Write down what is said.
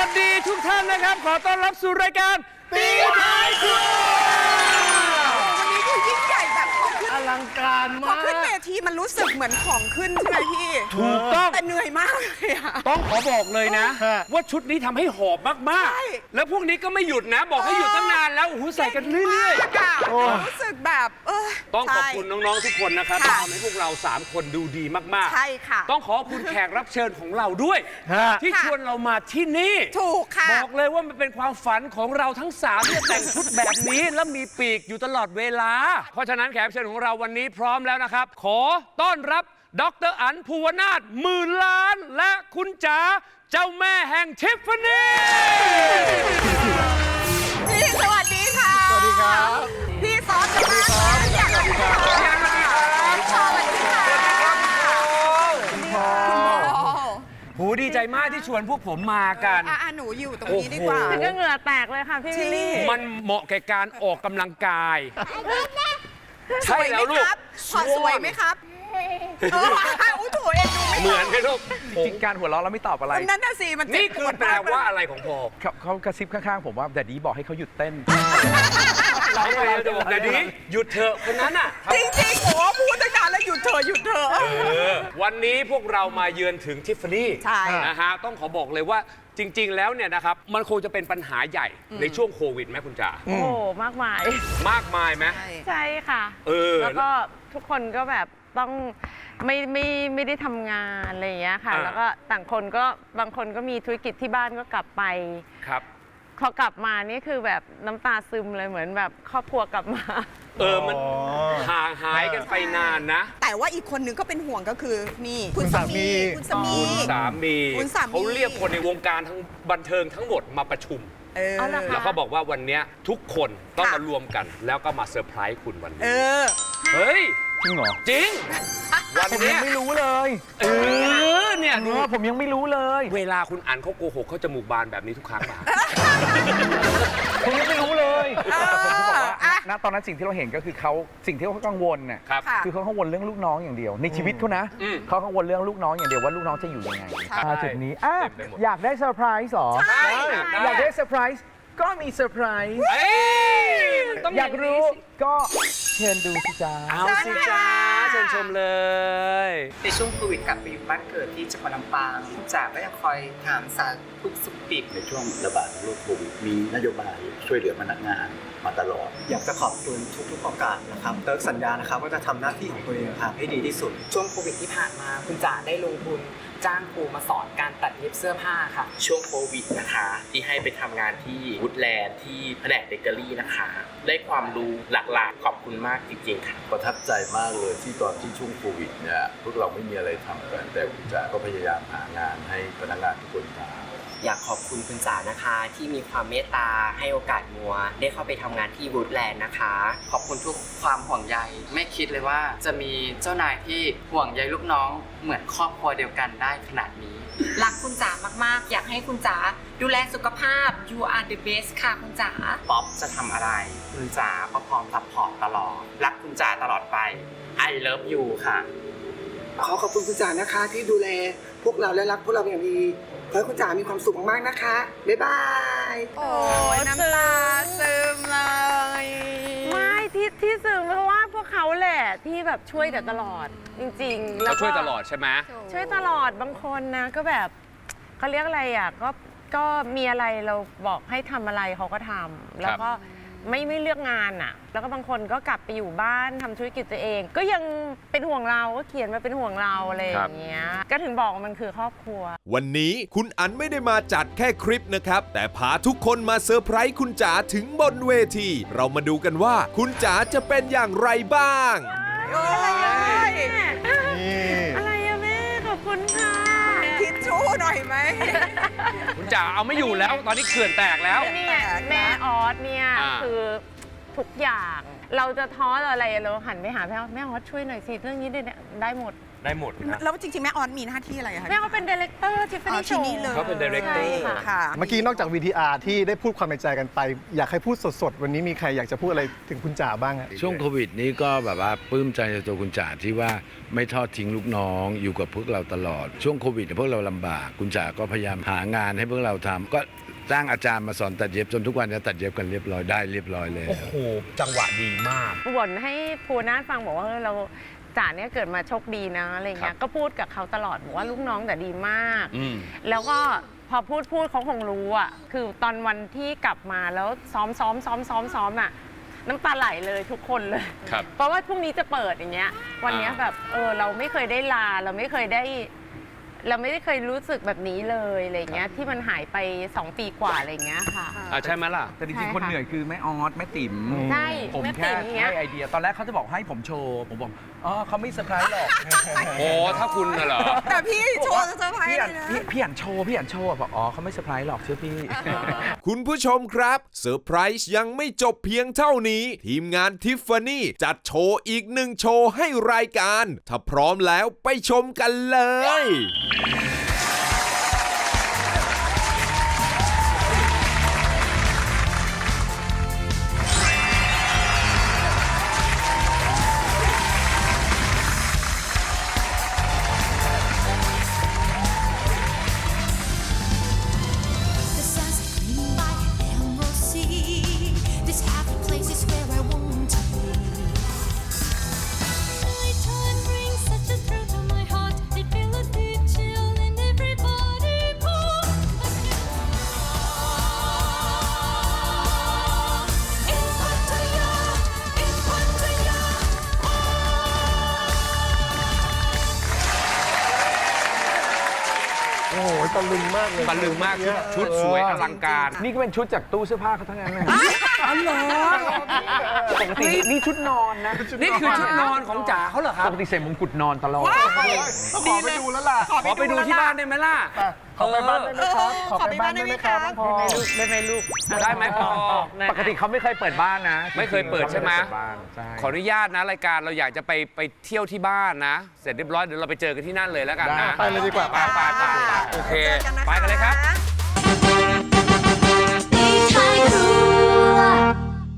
วัสดีทุกท่านนะครับ ขอต้อนรับสู่รายการตีท้ายครัว ลังการพอมากขึ้นเวทีมันรู้สึกเหมือนของขึ้นใช่ไหมพี่ ถูกต้อง แต่เหนื่อยมากเลยอะ ต้องขอบอกเลยนะ ฮะ ว่าชุดนี้ทำให้หอบมากใช่ ๆ แล้วพวกนี้ก็ไม่หยุดนะ บอกให้หยุดตั้งนานแล้วโอ้โหใส่กันเรื่อย มากอะรู้สึกแบบเออๆ ต้องขอบคุณใช่ น้อง ๆ ทุกคนนะครับที่ค่ะ ทำให้พวกเรา 3 คนดูดีมาก ใช่ค่ะ ๆ ต้องขอบคุณแขกรับเชิญของเราด้วย ฮะ ที่ค่ะ ชวนเรามาที่นี่ ถูกค่ะ บอกเลยว่ามันเป็นความฝันของเราทั้งสามที่จะแต่งชุดแบบนี้ แล้วมีปีกอยู่ตลอดเวลา เพราะฉะนั้นแขกรับเชิญของเราวันนี้พร้อมแล้วนะครับ ขอต้อนรับ ดรอันภูวนาถหมื่นล้าน และคุณจ๋าเจ้าแม่แห่งทิฟฟานี่พี่สวัสดีค่ะสวัสดีครับ พี่ซอสจะมาอยากสวัสดีค่ะสวัสดีค่ะคุณโบหูดีใจมากที่ชวนพวกผมมากันอะอะหนูอยู่ตรงนี้ดีกว่าโอ้โหถึงก็เหงื่อแตกเลยค่ะพี่วิลลี่มันเหมาะแก่การออกกำลังกายส ใช่วยไหมแล้วลูคกรับขอสวยไหมครับเอออุ้ยโถเอ็นดูไม่เหมือนไหมลูกจริงๆการหัวเราะแล้วไม่ตอบอะไร นั่นน่ะสิมันเจ็บนี่คือปวดแปลมากว่าอะไรของพอเขาเขากระซิบข้างๆ ผมว่าแดดดี้บอกให้เขาหยุดเต้น เราพยายามจะบอกแต่ดีหยุดเถอะคนนั้นอะจริงๆโอ้พูดตั้งนานแล้วหยุดเถอะหยุดเถอะ เออวันนี้พวกเรามาเยือนถึงทิฟฟานี่ใช่ นะฮะ ต้องขอบอกเลยว่า จริง ๆ แล้วเนี่ยนะครับมันคงจะเป็นปัญหาใหญ่ในช่วงโควิดไหมคุณจ๋าโอ้โหมากมาย มากมายไหม ใช่ค่ะ เออแล้วก็ทุกคนก็แบบต้องไม่ไม่ไม่ได้ทำงานอะไรอย่างเงี้ยค่ะ อ่า แล้วก็ต่างคนก็บางคนก็มีธุรกิจที่บ้านก็กลับไป ครับ พอกลับมานี่คือแบบน้ำตาซึมเลยเหมือนแบบครอบครัวกลับมา เออมันอ๋อห่างหายกันไปนานนะ แต่ว่าอีกคนนึงก็เป็นห่วงก็คือนี่คุณคุณสาสามีมี คุณสามีคุณสามีคุณสามีเขาเรียกคนในวงการทั้งบันเทิงทั้งหมดมาประชุมเออเอาล่ะค่ะแล้วก็บอกว่าวันเนี้ยทุกคนต้องค่ะมารวมกัน แล้วก็มาเซอร์ไพรส์คุณวันเอนี้อเฮ้ยจริงเหรอจริง วันผมเนี้ยัยงไม่รู้เลย เออเนี่ยเอดูอผมยังไม่รู้เลย เวลาคุณอ่านเขาโกหกเขาจมูกบานแบบนี้ทุกครั้งป่ะผมยังไม่รู้เลย ณตอนนั้นสิ่งที่เราเห็นก็คือเขาสิ่งที่เขากังวลน่ะครับค่ะคือเขากังวลเรื่องลูกน้องอย่างเดียว ในชีวิตเขานะอืม เขากังวลเรื่องลูกน้องอย่างเดียวว่าลูกน้องจะอยู่ยังไงใช่มาจุดนี้อะเต็มไปหมด อยากได้เซอร์ไพรส์เหรอ ใช่ อยากได้เซอร์ไพรส์ก็มีเซอร์ไพรส์เอ้ยมันต้องอยากรู้ก็เชิญดูสิจ้า เอาสิจ้า เชิญชมเลย ในช่วงโควิดกลับไปอยู่บ้านเกิดที่จังหวัดลำปางคุณจ๋าก็ยังคอยถามสารทุกข์สุขดิบในช่วงระบาดของโรคโควิดมีนโยบายช่วยเหลือพนักงานมาตลอด อยากจะขอบคุณทุกๆโอกาสนะครับเติร์กสัญญานะครับว่าจะทำหน้าที่ของตัวเองครับให้ดีที่สุด ช่วงโควิดที่ผ่านมาคุณจ๋าได้ลงทุน จ้างครูมาสอนการตัดเย็บเสื้อผ้าค่ะ ช่วงโควิดนะคะ ที่ให้ไปทำงานที่วูดแลนด์ที่แผนกเบเกอรี่นะคะ ได้ความรู้หลากๆขอบคุณมากจริงๆค่ะ ประทับใจมากเลยที่ตอนที่ช่วงโควิดเนี่ยพวกเราไม่มีอะไรทำกันแต่คุณจ๋าก็พยายามหางานให้พนักงานทุกคนทำ อยากขอบคุณคุณจ๋านะคะ ที่มีความเมตตาให้โอกาสมัว ได้เข้าไปทำงานที่วูดแลนด์นะคะ ขอบคุณทุกความห่วงใย ไม่คิดเลยว่าจะมีเจ้านายที่ห่วงใยลูกน้อง เหมือนครอบครัวเดียวกันได้ขนาดนี้รักคุณจ๋ามากๆ อยากให้คุณจ๋าดูแลสุขภาพ you are the best ค่ะคุณจ๋าป๊อปจะทำอะไร คุณจ๋าก็พร้อมซัพพอร์ตตลอด รักคุณจ๋าตลอดไป I love you ค่ะ ขอขอบคุณคุณจ๋านะคะที่ดูแล พวกเราและรักพวกเราเป็นอย่างดีขอให้คุณจ๋ามีความสุขมากๆนะคะ บ๊ายบาย โอ้ยน้ำตาซึมเลยไม่ที่ที่ซึมเพราะว่าพวกเขาแหละที่แบบช่วยแต่ตลอดจริงๆแล้วเขาก็ช่วยตลอดใช่ไหมช่วยตลอดบางคนนะก็แบบเขาเรียกอะไรอะก็ก็มีอะไรเราบอกให้ทำอะไรเขาก็ทำแล้วก็ ไม่ไม่เลือกงานอะแล้วก็บางคนก็กลับไปอยู่บ้านทำธุรกิจตัวเอง ก็ยังเป็นห่วงเราก็เขียนมาเป็นห่วงเราอะไรอย่างเงี้ยก็ถึงบอกว่ามันคือครอบครัว วันนี้คุณอันไม่ได้มาจัดแค่คลิปนะครับ แต่พาทุกคนมาเซอร์ไพรส์คุณจ๋าถึงบนเวที เรามาดูกันว่า คุณจ๋าจะเป็นอย่างไรบ้างโอ้ยนี่อะไรอะแม่ขอบคุณค่ะ ทิชชู่หน่อยไหมคุณ จ๋าเอาไม่อยู่แล้ว ตอนนี้เขื่อนแตกแล้วเนี่ยแม่ออสเนี่ยอ่า คือทุกอย่าง เราจะท้อเราอะไรเราหันไปหาแม่ออสแม่ออสช่วยหน่อยสิเรื่องนี้ได้ได้หมด ได้หมดนะ แล้วจริงๆ แม่ออนมีหน้าที่อะไรอะคะ แม่เขาเป็นดีเลกเตอร์ทิฟฟาอ๋อนี่โชที่ว์นี่เลย เขาเป็น director ค่ะ เมื่อกี้นอกจาก VTR ที่ได้พูดความในใจกันไป อยากให้พูดสดๆ วันนี้มีใครอยากจะพูดอะไรถึงคุณจ๋าบ้างอะช่วงโควิดนี้ก็แบบว่าปลื้มใจในตัวคุณจ๋าที่ว่าไม่ทอดทิ้งลูกน้อง อยู่กับพวกเราตลอด ช่วงโควิดเนี่ยพวกเราลำบาก คุณจ๋าก็พยายามหางานให้พวกเราทำก็จ้างอาจารย์มาสอนตัดเย็บจนทุกวันนี้ตัดเย็บกันเรียบร้อยได้เรียบร้อยแล้ว โอ้โห จังหวะดีมาก บ่นให้ภูนาถฟังบอกว่าเออเรา จ๋าเนี่ยเกิดมาโชคดีนะอะไรเงี้ครัยบก็พูดกับเขาตลอดบอกว่าลูกน้องแต่ดีมาก อืม แล้วก็พอพูดพูดเขาคงรู้อะ คือตอนวันที่กลับมาแล้วซ้อมซ้อมซ้อมซ้อมซ้อมอะ น้ำตาไหลเลยทุกคนเลย ครับเพราะว่าพรุ่งนี้จะเปิดอย่างเงี้ย วันเนี้ยอ่า แบบเออเราไม่เคยได้ลาเราไม่เคยได้ เราไม่ได้เคยรู้สึกแบบนี้เลยอะไรเงี้ยที่มันหายไป 2 ปีกว่าอะไรเงี้ยค่ะ อะใช่ไหมล่ะ แต่จใช่ริงๆค่ะคนเหนื่อยคือแม่ออสแม่ติ๋มใช่ผมแม่แค่ติ๋มอย่างเงี้ย ให้ไอเดีย ตอนแรกเขาจะบอกให้ผมโชว์ ผมบอกอ๋อเขาไม่เซอร์ไพรส์หรอกโอ้ถ้าคุณน่ะเหรอ แต่พี่โชว์เซอร์ไพรส์พี่เลอ่านยนะ พี่พี่อ่านโชว์พี่อ่านโชว์บอกอ๋อเขาไม่เซอร์ไพรส์หรอกเชื่อพี่ คุณผู้ชมครับเซอร์ไพรส์ยังไม่จบเพียงเท่านี้ ทีมงานทิฟฟานี่จัดโชว์อีกหนึ่งโชว์ให้รายการ ถ้าพร้อมแล้วไปชมกันเลย Yeah. ตะลึงมากเลย ตะลึงมากชุดชุดสวยอลังการ นี่ก็เป็นชุดจากตู้เสื้อผ้าเขาทั้งนั้นนะ อ๋อเหรอปกตินี่ชุดนอนนะนี่คือชุดนอนของจ๋าเขาเหรอครับปกติใส่มงกุฎนอนตลอด ว้ายขอไปดูแล้วล่ะ ขอไปดูที่บ้านได้ไหมล่ะ ขอไปบ้านได้ไหมครับ ขอไปบ้านได้ไหมครับพอได้ไหมลูก ได้ไหมพอปกติเขาไม่เคยเปิดบ้านนะ ไม่เคยเปิดใช่ไหมขออนุญาตนะรายการเราอยากจะไปไปเที่ยวที่บ้านนะ เสร็จเรียบร้อยเดี๋ยวเราไปเจอกันที่นั่นเลยแล้วกันนะ ไปเลยดีกว่า ไปไปไปโอเค ไปกันเลยครับ ไม่ใช่รู้